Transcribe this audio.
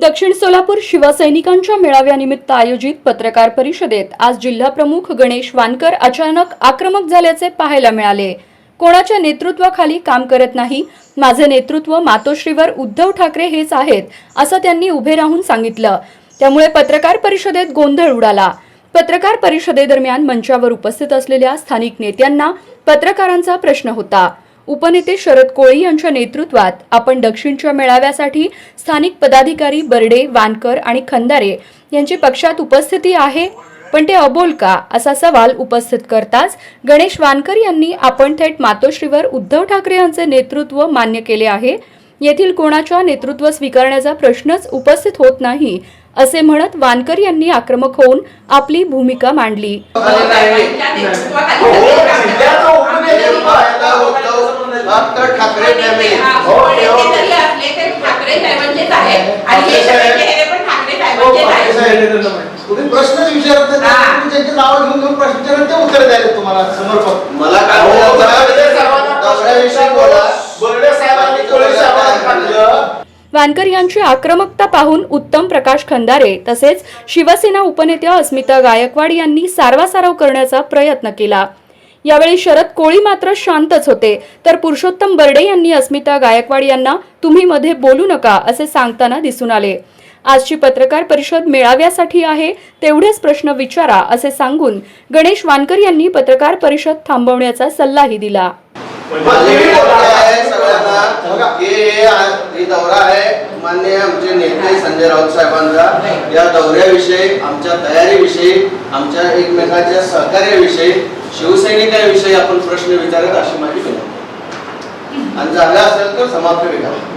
दक्षिण सोलापूर शिवसैनिकांच्या मेळाव्यानिमित्त आयोजित पत्रकार परिषदेत आज जिल्हाप्रमुख गणेश वानकर अचानक आक्रमक झाल्याचे पाहायला मिळाले. कोणाच्या नेतृत्वाखाली काम करत नाही? माझे नेतृत्व मातोश्रीवर उद्धव ठाकरे हेच आहेत असं त्यांनी उभे राहून सांगितलं. त्यामुळे पत्रकार परिषदेत गोंधळ उडाला. पत्रकार परिषदेदरम्यान मंचावर उपस्थित असलेल्या स्थानिक नेत्यांना पत्रकारांचा प्रश्न होता. उपनेते शरद कोळी यांच्या नेतृत्वात आपण दक्षिणच्या मेळाव्यासाठी स्थानिक पदाधिकारी बर्डे वानकर आणि खंदारे यांची पक्षात उपस्थिती आहे. पण ते अबोल का? असा सवाल उपस्थित करताच गणेश वानकर यांनी आपण थेट मातोश्रीवर उद्धव ठाकरे यांचे नेतृत्व मान्य केले आहे. येथील कोणाच्या नेतृत्व स्वीकारण्याचा प्रश्नच उपस्थित होत नाही असे म्हणत वानकर यांनी आक्रमक होऊन आपली भूमिका मांडली फक्त ठाकरे फॅमिली तुम्ही प्रश्नच विचारत नाही हा. तुम्ही त्यांची नावं घेऊन घेऊन प्रश्न विचारले ते उत्तर द्यायला तुम्हाला समर्पक मला काय अहो, बोलायचं बर्डे आहे? साहेबांना दौऱ्याविषयी बोला. बर्डे साहेबांनी कोळी साहेबांना टाकलं. वानकर यांची आक्रमकता पाहून उत्तम प्रकाश खंदारे तसेच शिवसेना उपनेत्या अस्मिता गायकवाड यांनी सारवासारव करण्याचा प्रयत्न केला यावेळी शरद कोळी मात्र शांतच होते तर पुरुषोत्तम बर्डे यांनी अस्मिता गायकवाड यांना तुम्ही मध्ये बोलू नका असे सांगताना दिसून आले आजची पत्रकार परिषद मेळाव्यासाठी आहे तेवढेच प्रश्न विचारा असे सांगून गणेश वानकर यांनी पत्रकार परिषद थांबवण्याचा सल्लाही दिला. दौरा आहे. मान्य आमचे नेते संजय राऊत साहेबांचा या दौऱ्याविषयी आमच्या तयारीविषयी आमच्या एकमेकांच्या सहकार्याविषयी शिवसैनिकांविषयी आपण प्रश्न विचारत अशी माझी विनंती आणि झालं असेल तर समाप्त विधान